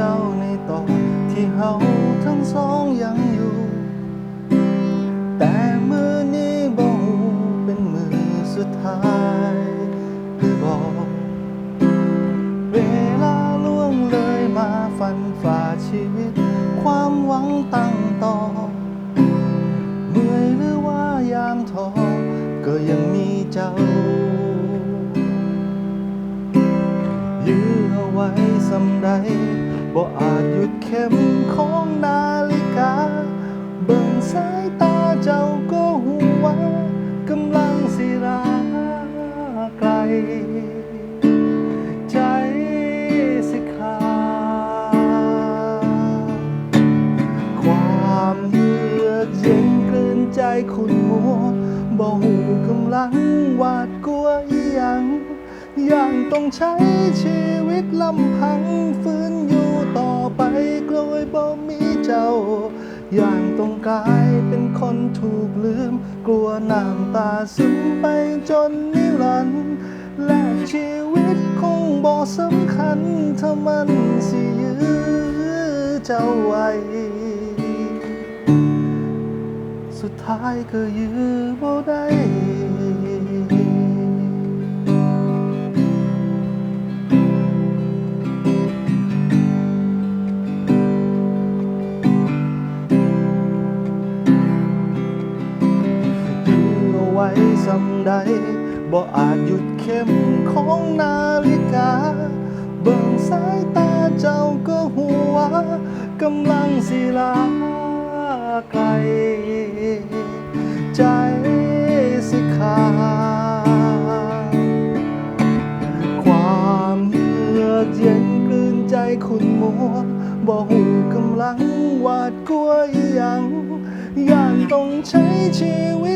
เจ้าในตอนที่เฮาทั้งสองยังอยู่ แต่มือนี้บ่ฮู้เป็นมือสุดท้ายหรือบอกเวลาล่วงเลยมาฟันฝ่าชีวิต ความหวังตั้งต่อเมื่อยหรือว่ายามท้อก็ยังมีเจ้ายื้อเอาไว้สำใด บ่อาจหยุดเข็มของนาฬิกา เบิ่งสายตาเจ้าก็หูว่ากำลังสิราไกล ใจสิขาดความเยือกเย็นเกินใจคุณมัวบ่หูกำลังหวาดกลัวอีหยังอย่างต้องใช้ชีวิต อย่างต้องกลายเป็นคนถูกลืม กลัวน้ำตาซึมไปจนนิรันดร์และชีวิตคงบอกสำคัญถ้ามันสิยื้อเจ้าไว้สุดท้ายก็ยื้อบ่ได้ สำใดบ่อาจหยุดเข็มของนาฬิกา เบิ่งสายตาเจ้าก็หัวกำลังสิลาไกล ใจสิขาดความเยือกเย็นกลืนใจคุณมัวบ่หูกำลังหวาดกลัวอีหยัง อย่างต้องใช้ชีวิต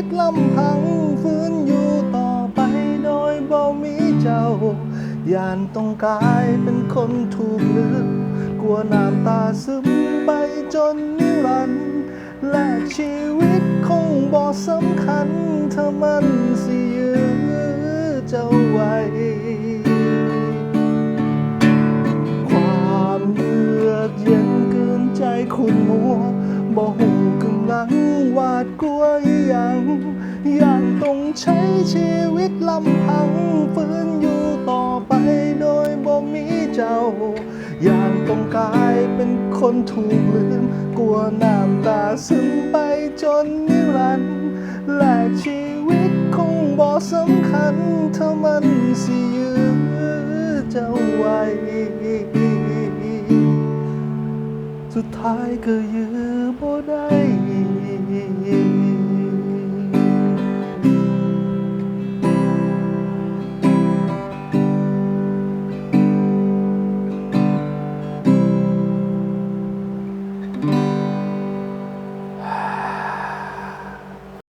ต้องกลายเป็นคนถูกลืมกลัวน้ำตาซึมไปจนนิรันดร์และชีวิตคงบ่สำคัญถ้ามันสิยื้อเจ้าไว้ความเยือกเย็นเกินใจคุณมัวบ่หูกำลังหวาดกลัวอีหยังอย่างต้องใช้ชีวิตลำพังฟื้นอยู่ อย่างต้องกลายเป็นคนถูกลืม กลัวน้ำตาซึมไปจนนิรันดร์และชีวิตคงบ่สำคัญถ้ามันสิยื้อเจ้าไว้ สุดท้ายก็ยื้อบ่ได้